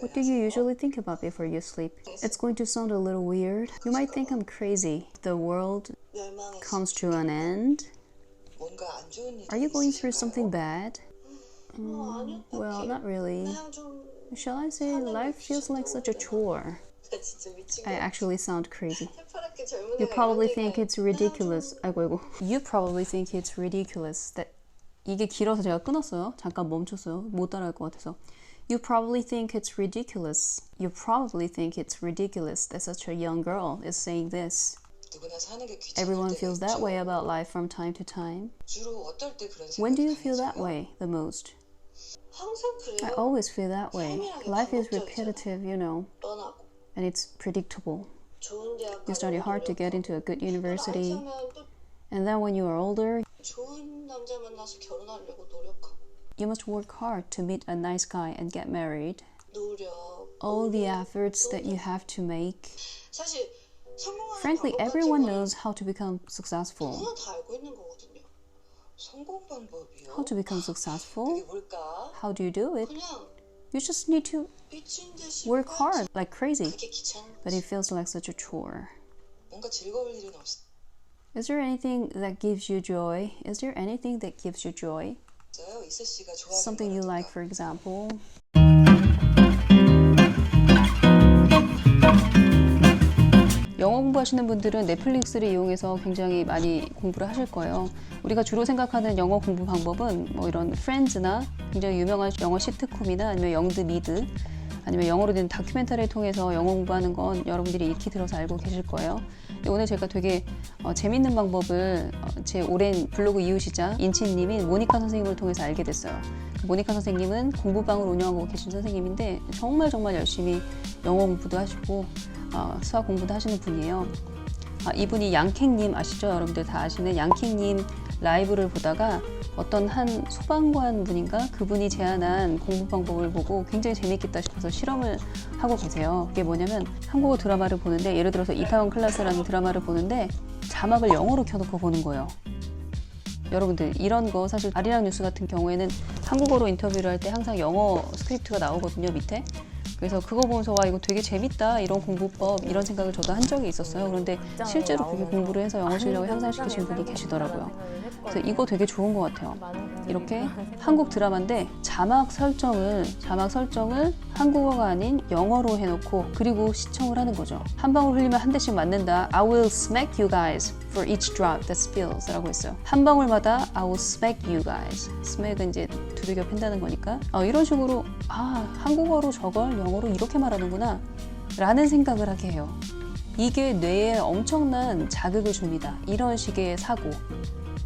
What do you 하세요? usually think about before you sleep? It's going to sound a little weird. You might think I'm crazy. The world 멸망의 comes to an end. 뭔가 안 좋은 일이 Are you going through 있으신가요? something bad? 어, 아니요. Well, not really. 그냥 좀 Shall I say life feels like such a chore? 나 진짜 미친 I 거 actually sound crazy. 새파랗게 젊은 You 애가 probably 이런 think 얘기하면 it's ridiculous. 아이고 아이고. You probably think it's ridiculous that 이게 길어서 제가 끊었어요. 잠깐 멈췄어요. 못 따라할 것 같아서. You probably think it's ridiculous. You probably think it's ridiculous that such a young girl is saying this. 누구나 사는 게 귀찮을 Everyone 때가 feels that 있죠. way about life from time to time. 주로 어떨 때 그런 생각이 When do you feel that 강해져요? way the most? 항상 I 그래요. always feel that way. 삶이라는 게 Life is 반복적이잖아. repetitive, you know, 뻔하고 and it's predictable. 좋은 대학 You study hard to get into a good university, 하면 또 and then when you are older, You must work hard to meet a nice guy and get married. All the efforts that you have to make. Frankly, everyone knows how to become successful. How to become successful? How do you do it? You just need to work hard like crazy. But it feels like such a chore. Is there anything that gives you joy? Is there anything that gives you joy? Something you like, for example? 영어 공부하시는 분들은 넷플릭스를 이용해서 굉장히 많이 공부를 하실 거예요. 우리가 주로 생각하는 영어 공부 방법은 뭐 이런 프렌즈나 굉장히 유명한 영어 시트콤이나 아니면 영드 미드 아니면 영어로 된 다큐멘터리를 통해서 영어 공부하는 건 여러분들이 익히 들어서 알고 계실 거예요. 오늘 제가 되게 어, 재밌는 방법을 어, 제 오랜 블로그 이웃이자 인치님인 모니카 선생님을 통해서 알게 됐어요. 그 모니카 선생님은 공부방을 운영하고 계신 선생님인데 정말 정말 열심히 영어 공부도 하시고 어, 수학 공부도 하시는 분이에요. 아, 이분이 양캥님 아시죠? 여러분들 다 아시는 양캥님 라이브를 보다가 어떤 한 소방관 분인가 그분이 제안한 공부 방법을 보고 굉장히 재밌겠다 싶어서 실험을 하고 계세요. 그게 뭐냐면 한국어 드라마를 보는데 예를 들어서 이타원 클라스라는 드라마를 보는데 자막을 영어로 켜놓고 보는 거예요. 여러분들 이런 거 사실 아리랑 뉴스 같은 경우에는 한국어로 인터뷰를 할 때 항상 영어 스크립트가 나오거든요 밑에 그래서 그거 보면서 와 이거 되게 재밌다 이런 공부법 이런 생각을 저도 한 적이 있었어요 그런데 실제로 그렇게 공부를 해서 영어 실력을 향상시키신 분이 계시더라고요 그래서 이거 되게 좋은 것 같아요 이렇게 한국 드라마인데 자막 설정을 자막 설정을 한국어가 아닌 영어로 해놓고 그리고 시청을 하는 거죠. 한 방울 흘리면 한 대씩 맞는다. I will smack you guys for each drop that spills.라고 했어요. 한 방울마다 I will smack you guys. smack은 이제 두들겨 팬다는 거니까 어, 이런 식으로 아 한국어로 저걸 영어 로 이렇게 말하는구나 라는 생각을 하게 해요. 이게 뇌에 엄청난 자극을 줍니다. 이런 식의 사고.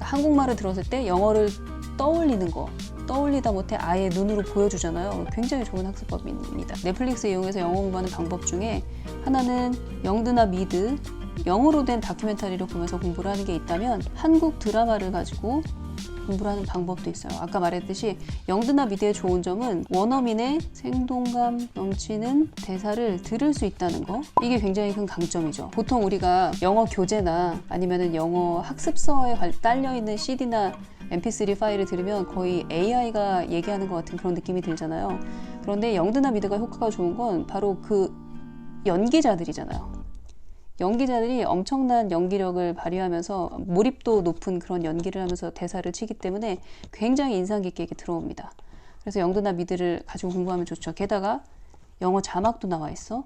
한국말을 들었을 때 영어를 떠올리는 거 떠올리다 못해 아예 눈으로 보여주잖아요 굉장히 좋은 학습법입니다 넷플릭스 이용해서 영어 공부하는 방법 중에 하나는 영드나 미드 영어로 된 다큐멘터리를 보면서 공부를 하는 게 있다면 한국 드라마를 가지고 공부를 하는 방법도 있어요. 아까 말했듯이 영드나 미드의 좋은 점은 원어민의 생동감 넘치는 대사를 들을 수 있다는 거. 이게 굉장히 큰 강점이죠. 보통 우리가 영어 교재나 아니면은 영어 학습서에 딸려 있는 CD나 MP3 파일을 들으면 거의 AI가 얘기하는 것 같은 그런 느낌이 들잖아요. 그런데 영드나 미드가 효과가 좋은 건 바로 그 연기자들이잖아요. 연기자들이 엄청난 연기력을 발휘하면서 몰입도 높은 그런 연기를 하면서 대사를 치기 때문에 굉장히 인상 깊게 들어옵니다. 그래서 영드나 미드를 가지고 공부하면 좋죠. 게다가 영어 자막도 나와 있어.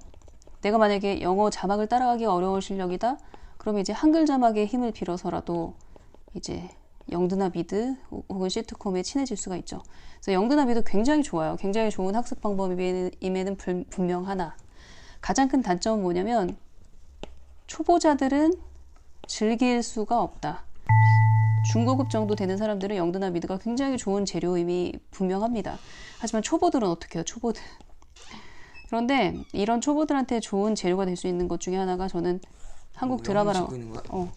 내가 만약에 영어 자막을 따라가기 어려운 실력이다. 그러면 이제 한글 자막의 힘을 빌어서라도 이제 영드나 미드 혹은 시트콤에 친해질 수가 있죠. 그래서 영드나 미드 굉장히 좋아요. 굉장히 좋은 학습 방법임에는 불- 분명 하나. 가장 큰 단점은 뭐냐면 초보자들은 즐길 수가 없다. 중고급 정도 되는 사람들은 영드나 미드가 굉장히 좋은 재료임이 분명합니다. 하지만 초보들은 어떻게 해요? 초보들. 그런데 이런 초보들한테 좋은 재료가 될 수 있는 것 중에 하나가 저는 한국 드라마라고? 어.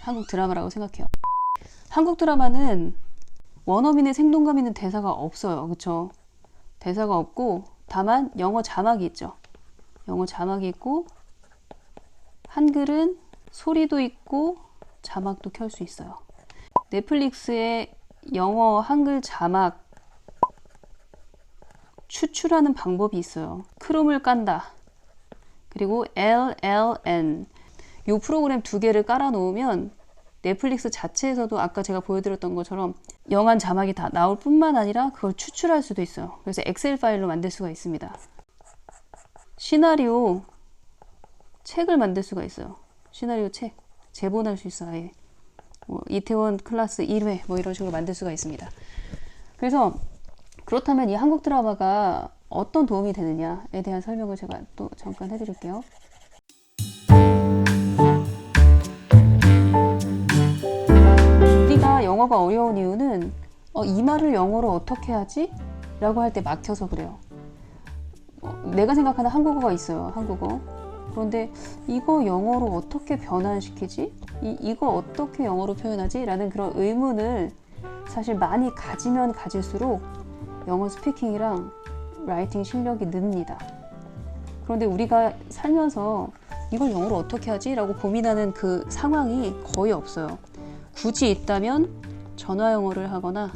한국 드라마라고 생각해요. 한국 드라마는 원어민의 생동감 있는 대사가 없어요. 그쵸? 대사가 없고 다만 영어 자막이 있죠. 영어 자막이 있고 한글은 소리도 있고 자막도 켤 수 있어요. 넷플릭스에 영어 한글 자막 추출하는 방법이 있어요. 크롬을 깐다. 그리고 LLN. 요 프로그램 두 개를 깔아 놓으면 넷플릭스 자체에서도 아까 제가 보여드렸던 것처럼 영한 자막이 다 나올 뿐만 아니라 그걸 추출할 수도 있어요. 그래서 엑셀 파일로 만들 수가 있습니다. 시나리오 책을 만들 수가 있어요. 시나리오 책 제본할 수 있어 아예. 뭐 이태원 클래스 1회 뭐 이런 식으로 만들 수가 있습니다. 그래서 그렇다면 이 한국 드라마가 어떤 도움이 되느냐에 대한 설명을 제가 또 잠깐 해드릴게요. 우리가 영어가 어려운 이유는 어, 이 말을 영어로 어떻게 하지? 라고 할 때 막혀서 그래요. 어, 내가 생각하는 한국어가 있어요. 한국어. 그런데 이거 영어로 어떻게 변환시키지? 이, 이거 어떻게 영어로 표현하지? 라는 그런 의문을 사실 많이 가지면 가질수록 영어 스피킹이랑 라이팅 실력이 느니다. 그런데 우리가 살면서 이걸 영어로 어떻게 하지? 라고 고민하는 그 상황이 거의 없어요. 굳이 있다면 전화 영어를 하거나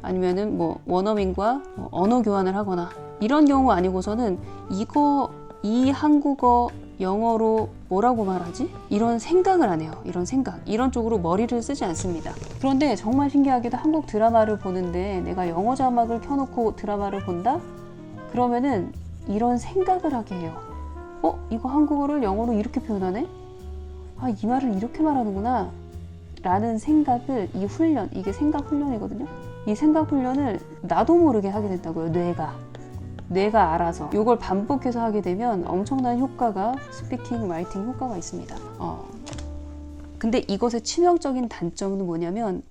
아니면은 뭐 원어민과 뭐 언어 교환을 하거나 이런 경우 아니고서는 이거 이 한국어 영어로 뭐라고 말하지? 이런 생각을 안 해요. 이런 생각. 이런 쪽으로 머리를 쓰지 않습니다. 그런데 정말 신기하게도 한국 드라마를 보는데 내가 영어 자막을 켜놓고 드라마를 본다? 그러면은 이런 생각을 하게 해요. 어? 이거 한국어를 영어로 이렇게 표현하네? 아, 이 말을 이렇게 말하는구나. 라는 생각을 이 훈련, 이게 생각 훈련이거든요. 이 생각 훈련을 나도 모르게 하게 된다고요, 뇌가. 뇌가 알아서 이걸 반복해서 하게 되면 엄청난 효과가 스피킹, 라이팅 효과가 있습니다. 어. 근데 이것의 치명적인 단점은 뭐냐면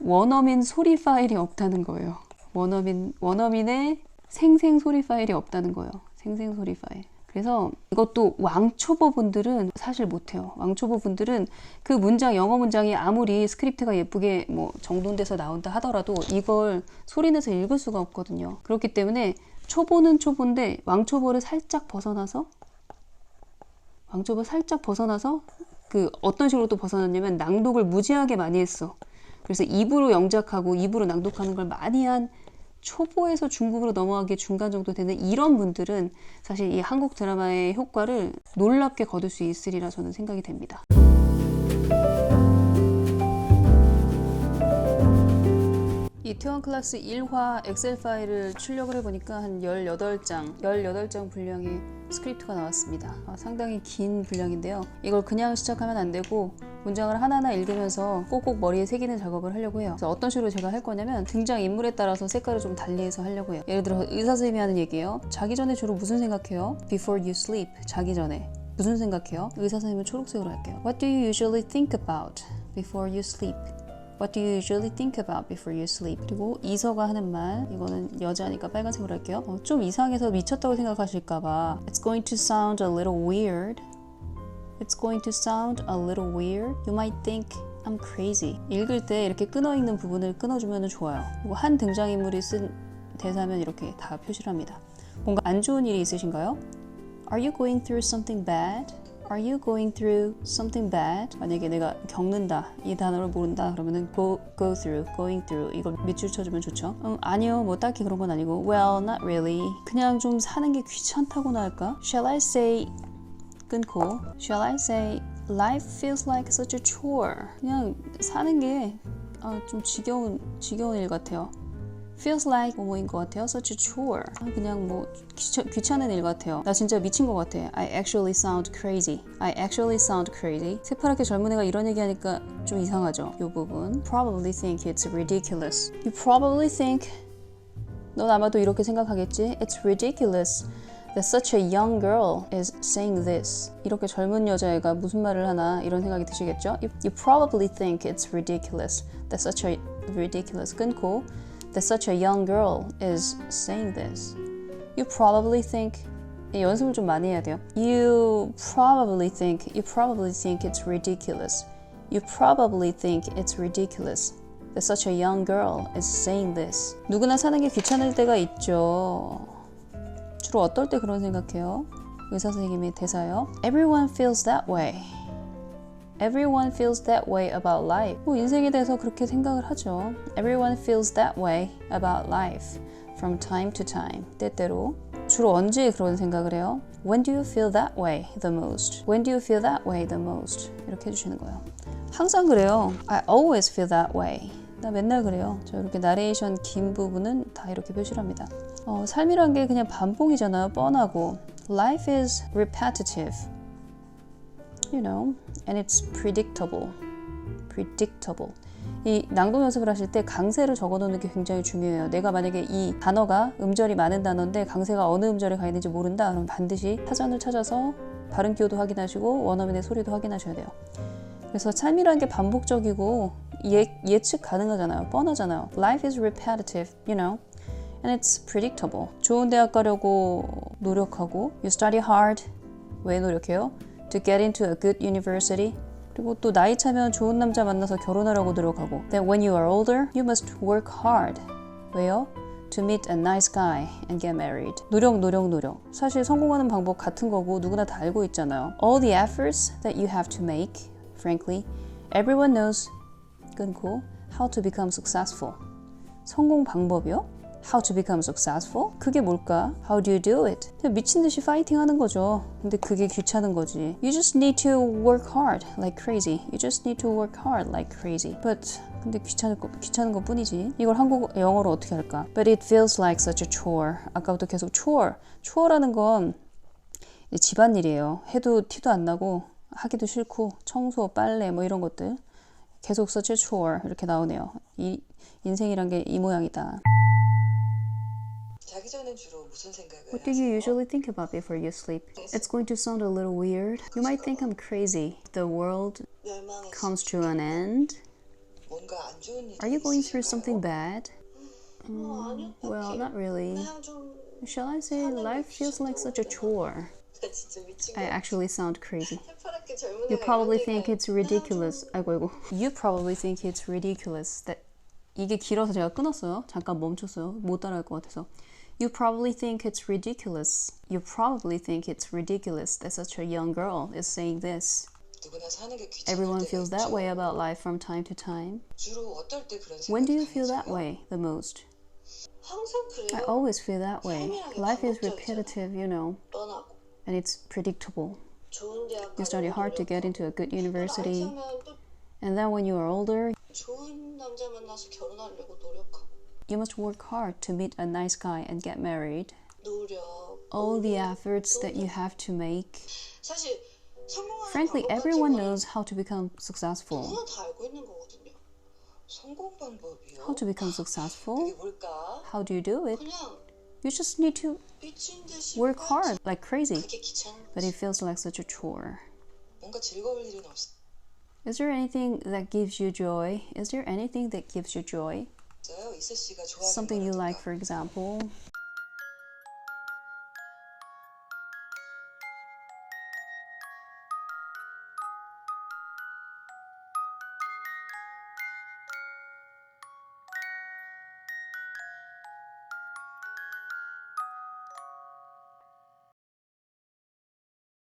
원어민 소리 파일이 없다는 거예요. 원어민 원어민의 생생 소리 파일이 없다는 거예요. 생생 소리 파일. 그래서 이것도 왕초보 분들은 사실 못해요. 왕초보 분들은 그 문장, 영어 문장이 아무리 스크립트가 예쁘게 뭐 정돈돼서 나온다 하더라도 이걸 소리내서 읽을 수가 없거든요. 그렇기 때문에 초보는 초보인데 왕초보를 살짝 벗어나서 왕초보 살짝 벗어나서 그 어떤 식으로 또 벗어났냐면 낭독을 무지하게 많이 했어. 그래서 입으로 영작하고 입으로 낭독하는 걸 많이 한 초보에서 중급으로 넘어가기 중간 정도 되는 이런 분들은 사실 이 한국 드라마의 효과를 놀랍게 거둘 수 있으리라 저는 생각이 됩니다. 이태원 클래스 1화 엑셀 파일을 출력을 해보니까 한 18장, 18장 분량의 스크립트가 나왔습니다. 아, 상당히 긴 분량인데요. 이걸 그냥 시작하면 안 되고 문장을 하나하나 읽으면서 꼭꼭 머리에 새기는 작업을 하려고 해요. 그래서 어떤 식으로 제가 할 거냐면 등장 인물에 따라서 색깔을 좀 달리해서 하려고 해요. 예를 들어 의사 선생님이 하는 얘기예요. 자기 전에 주로 무슨 생각해요? Before you sleep. 자기 전에. 무슨 생각해요? 의사 선생님은 초록색으로 할게요. What do you usually think about before you sleep? What do you usually think about before you sleep? 그리고 이서가 하는 말 이거는 여자니까 빨간색으로 할게요. 어, 좀 이상해서 미쳤다고 생각하실까봐 It's going to sound a little weird. It's going to sound a little weird. You might think I'm crazy. 읽을 때 이렇게 끊어 있는 부분을 끊어주면 좋아요. 한 등장인물이 쓴 대사면 이렇게 다 표시를 합니다. 뭔가 안 좋은 일이 있으신가요? Are you going through something bad? Are you going through something bad? 만약에 내가 겪는다 이 단어를 모른다 그러면은 go go through, going through 이걸 밑줄 쳐주면 좋죠. 음, 아니요, 뭐 딱히 그런 건 아니고 well, not really. 그냥 좀 사는 게 귀찮다고나 할까? Shall I say 끊고 Shall I say life feels like such a chore? 그냥 사는 게 아, 좀 지겨운 지겨운 일 같아요. feels like 뭐뭐인 것 같아요. such a chore. 아, 그냥 뭐 귀찮, 귀찮은 일 같아요. 나 진짜 미친 것 같아. I actually sound crazy. I actually sound crazy. 새파랗게 젊은 애가 이런 얘기하니까 좀 이상하죠. 이 부분. Probably think it's ridiculous. You probably think 넌 아마도 이렇게 생각하겠지. It's ridiculous. That such a young girl is saying this. 이렇게 젊은 여자애가 무슨 말을 하나 이런 생각이 드시겠죠? You, you probably think it's ridiculous. That such a ridiculous 끊고 That such a young girl is saying this. You probably think 이 연습을 좀 많이 해야 돼요. You probably think you probably think it's ridiculous. You probably think it's ridiculous. That such a young girl is saying this. 누구나 사는 게 귀찮을 때가 있죠. 주로 어떨 때 그런 생각해요? 의사 선생님의 대사요. Everyone feels that way. Everyone feels that way about life. 뭐 인생에 대해서 그렇게 생각을 하죠. Everyone feels that way about life from time to time. 때때로 주로 언제 그런 생각을 해요? When do you feel that way the most? When do you feel that way the most? 이렇게 해주시는 거예요. 항상 그래요. I always feel that way. 나 맨날 그래요. 저 이렇게 나레이션 긴 부분은 다 이렇게 표시를 합니다. 어, 삶이란 게 그냥 반복이잖아요. 뻔하고. Life is repetitive. You know, and it's predictable. predictable. 이 낭독 연습을 하실 때 강세를 적어놓는 게 굉장히 중요해요. 내가 만약에 이 단어가 음절이 많은 단어인데 강세가 어느 음절에 가 있는지 모른다. 그럼 반드시 사전을 찾아서 발음 기호도 확인하시고 원어민의 소리도 확인하셔야 돼요. 그래서 삶이라는 게 반복적이고 예, 예측 가능하잖아요. 뻔하잖아요. Life is repetitive, you know. And it's predictable. 좋은 대학 가려고 노력하고 You study hard. 왜 노력해요? To get into a good university. 그리고 또 나이 차면 좋은 남자 만나서 결혼하려고 노력하고 Then when you are older, you must work hard. 왜요? To meet a nice guy and get married. 노력, 노력, 노력. 사실 성공하는 방법 같은 거고 누구나 다 알고 있잖아요. All the efforts that you have to make, frankly, everyone knows 끊고 how to become successful. 성공 방법이요? How to become successful? 그게 뭘까? How do you do it? 미친 듯이 파이팅 하는 거죠. 근데 그게 귀찮은 거지. You just need to work hard like crazy. You just need to work hard like crazy. But 근데 귀찮을 거 귀찮은 것 뿐이지. 이걸 한국어 영어로 어떻게 할까? But it feels like such a chore. 아까부터 계속 chore. chore라는 건 집안일이에요. 해도 티도 안 나고 하기도 싫고 청소, 빨래 뭐 이런 것들 계속 such a chore 이렇게 나오네요. 이 인생이란 게 이 모양이다. 자기 전엔 주로 무슨 생각을 What do you 하세요? usually think about before you sleep? It's going to sound a little weird. You might think I'm crazy. The world 멸망했어. comes to an end. 뭔가 안 좋은 일이 Are you going through 있으신가요? something bad? 어, 아니요. Well, 딱히. not really. 그냥 좀 Shall I say life feels like such a chore? 나 진짜 미친 I 거. actually sound crazy. 해파랗게 젊은 You 애가 probably 이런 think 얘기하면 it's ridiculous. 아이고 아이고. You probably think it's ridiculous that 이게 길어서 제가 끊었어요. 잠깐 멈췄어요. 못 따라할 것 같아서. You probably think it's ridiculous. You probably think it's ridiculous that such a young girl is saying this. 누구나 사는 게 귀찮을 Everyone 때가 feels that 있죠. way about life from time to time. 주로 어떨 때 그런 생각이 When do you feel that 강해져요? way the most? 항상 I 그래요. always feel that way. 삶이라는 게 Life is 반복적이잖아. repetitive, you know, 뻔하고 and it's predictable. You study hard to get into a good university. And then when you are older, you must work hard to meet a nice guy and get married. All the efforts that you have to make. Frankly, everyone knows how to become successful. How to become successful? How do you do it? You just need to work hard like crazy. But it feels like such a chore. Is there anything that gives you joy? Is there anything that gives you joy? Something you like, for example.